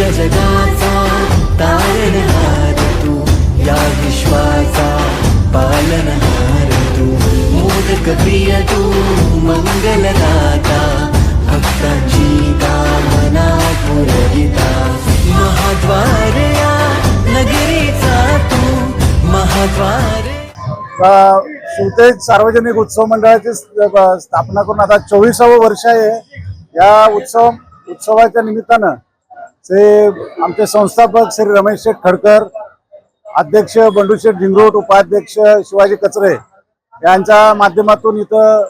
या जगाचा तारणहार तू या विश्वाचा पालनहार तू. मोदक प्रिय तू मंगलदाता भक्तांची कामना पुरविता. महाद्वार या नगरीचा तू महाद्वार शिवतेज सार्वजनिक उत्सव मंडळाची स्थापना करून आता चोवीसावं वर्ष आहे. या उत्सव उत्सवाच्या निमित्तानं ते आमचे संस्थापक श्री रमेश शेठ खडकर अध्यक्ष बंडू शेठ झिंगरोट उपाध्यक्ष शिवाजी कचरे यांच्या माध्यमातून इथं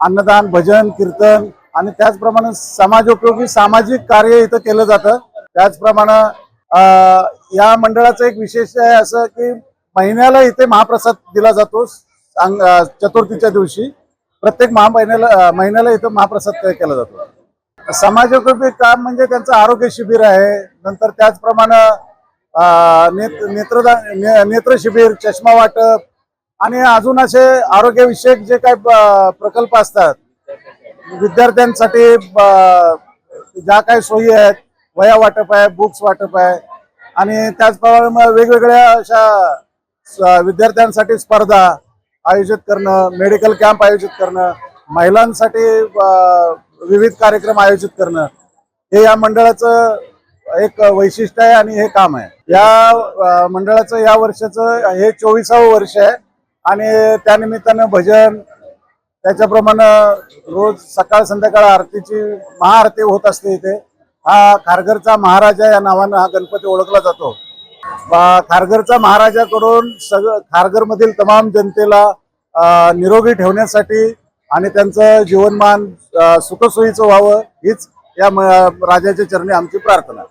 अन्नदान भजन कीर्तन आणि त्याचप्रमाणे समाजोपयोगी सामाजिक कार्य इथं केलं जातं. त्याचप्रमाणे या मंडळाचं एक विशेष आहे असं की महिन्याला इथे महाप्रसाद दिला जातो चतुर्थीच्या दिवशी. प्रत्येक महा महिन्याला महिन्याला इथं महाप्रसाद केला जातो. समाजोपयोगी काम म्हणजे त्यांचं आरोग्य शिबिर आहे. नंतर त्याचप्रमाणे नेत नेत्रदान ने- नेत्र शिबिर चष्मा वाटप आणि अजून असे आरोग्यविषयक जे काही प्रकल्प असतात. विद्यार्थ्यांसाठी ज्या काही सोयी आहेत वया वाटप आहे बुक्स वाटप आहे आणि त्याचप्रमाणे मग वेगवेगळ्या अशा विद्यार्थ्यांसाठी स्पर्धा आयोजित करणं मेडिकल कॅम्प आयोजित करणं महिलांसाठी विविध कार्यक्रम आयोजित करणं हे या मंडळाचं एक वैशिष्ट्य आहे आणि हे काम आहे. या मंडळाचं या वर्षाचं हे चोवीसावं वर्ष आहे आणि त्यानिमित्तानं भजन त्याच्याप्रमाणे रोज सकाळ संध्याकाळ आरतीची महाआरती होत असते इथे. हा खारघरचा महाराजा या नावानं हा गणपती ओळखला जातो. खारघरचा महाराजाकडून सगळं खारघरमधील तमाम जनतेला निरोगी ठेवण्यासाठी आणि त्यांचं जीवनमान सुखसोयीचं व्हावं हीच या राजाच्या चरणी आमची प्रार्थना